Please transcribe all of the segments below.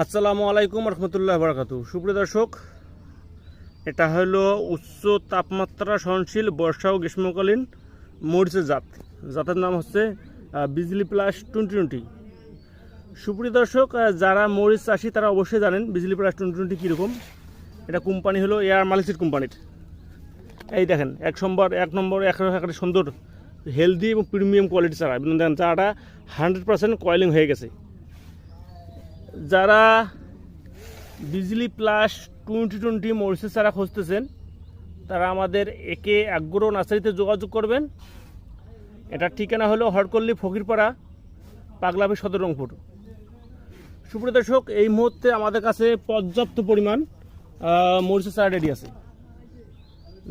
আসসালামু আলাইকুম রহমতুল্লাহ বারাকাতু সুপ্রিয় দর্শক, এটা হলো উচ্চ তাপমাত্রা সহনশীল বর্ষা ও গ্রীষ্মকালীন মরিচের জাত। জাতের নাম হচ্ছে বিজলি প্লাস টোয়েন্টি টোয়েন্টি সুপ্রিয় দর্শক যারা মরিচ চাষি, তারা অবশ্যই জানেন বিজলি প্লাস টোয়েন্টি টোয়েন্টি কীরকম। এটা কোম্পানি হলো এয়ার মালিসির কোম্পানির এই দেখেন, এক নম্বর এক নম্বর, এক একটা সুন্দর হেলদি এবং প্রিমিয়াম কোয়ালিটি চারা। দেখেন, চারাটা হান্ড্রেড পার্সেন্ট কয়েলিং হয়ে গেছে। যারা বিজলি প্লাস টোয়েন্টি টোয়েন্টি মরিচের চারা খুঁজতেছেন, তারা আমাদের একে আগ্রো নার্সারিতে যোগাযোগ করবেন। এটার ঠিকানা হলো হরকল্লি ফকিরপাড়া পাগলাভি সদর রংপুর। সুপ্রিয় দর্শক, এই মুহূর্তে আমাদের কাছে পর্যাপ্ত পরিমাণ মরিচের চারা রেডি আছে।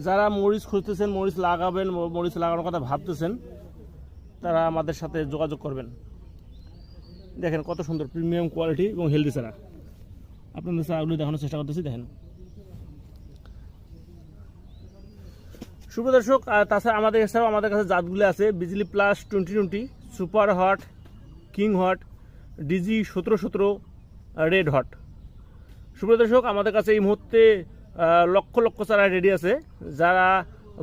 যারা মরিচ খুঁজতেছেন মরিচ লাগাবেন মরিচ লাগানোর কথা ভাবতেছেন, তারা আমাদের সাথে যোগাযোগ করবেন। দেখেন কত সুন্দর প্রিমিয়াম কোয়ালিটি এবং হেলদি চারা। আপনাদের চারাগুলি দেখানোর চেষ্টা করতেছি, দেখেন। আর তাছাড়া আমাদের এছাড়াও আমাদের কাছে জাতগুলি আছে Bijli plus twenty twenty super hot king hot DG সতেরো সতেরো রেড হট সুপ্রিয় দর্শক, আমাদের কাছে এই মুহূর্তে লক্ষ লক্ষ চারা রেডি আছে। যারা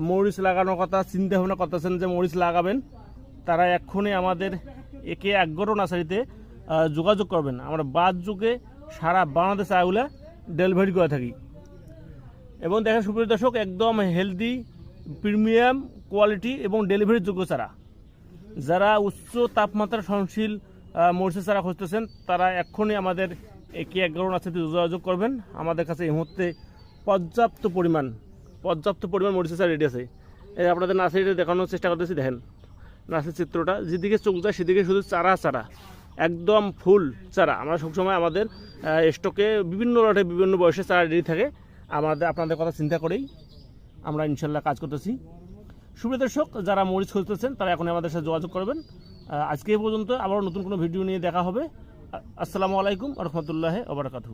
মরিচ লাগানোর কথা চিন্তা ভাবনা করতেছেন যে মরিচ লাগাবেন, তারা এক্ষুনি আমাদের একে একগরো নার্সারিতে যোগাযোগ করবেন। আমরা বাদ যুগে সারা বাংলাদেশ চারাগুলো ডেলিভারি করে থাকি। এবং দেখেন সুপ্রিয় দর্শক একদম হেলদি প্রিমিয়াম কোয়ালিটি এবং ডেলিভারির যোগ্য চারা। যারা উচ্চ তাপমাত্রা সহনশীল আহ, মরিচের চারা খুঁজতেছেন তারা এক্ষুনি আমাদের একে এগারো আছে যোগাযোগ করবেন। আমাদের কাছে এই মুহূর্তে পর্যাপ্ত পরিমাণ পর্যাপ্ত পরিমাণ মরিচের চারা রেডি আছে। আপনাদের নার্সারিতে দেখানোর চেষ্টা করতেছি দেখেন। নার্সারির চিত্রটা যেদিকে চোখ যায় সেদিকে শুধু চারা চারা। একদম ফুল চারা। আমরা সবসময় আমাদের স্টকে বিভিন্ন লটে বিভিন্ন বয়সে চারা রেডি থাকে। আমাদের, আপনাদের কথা চিন্তা করেই আমরা ইনশাল্লাহ কাজ করতেছি। সুপ্রিয় দর্শক, যারা মরিচ খুঁজতেছেন, তারা এখন আমাদের সাথে যোগাযোগ করবেন। আজকে এই পর্যন্ত আবারও নতুন কোনো ভিডিও নিয়ে দেখা হবে। আসসালামু আলাইকুম রহমতুল্লাহ ওবরাকাতু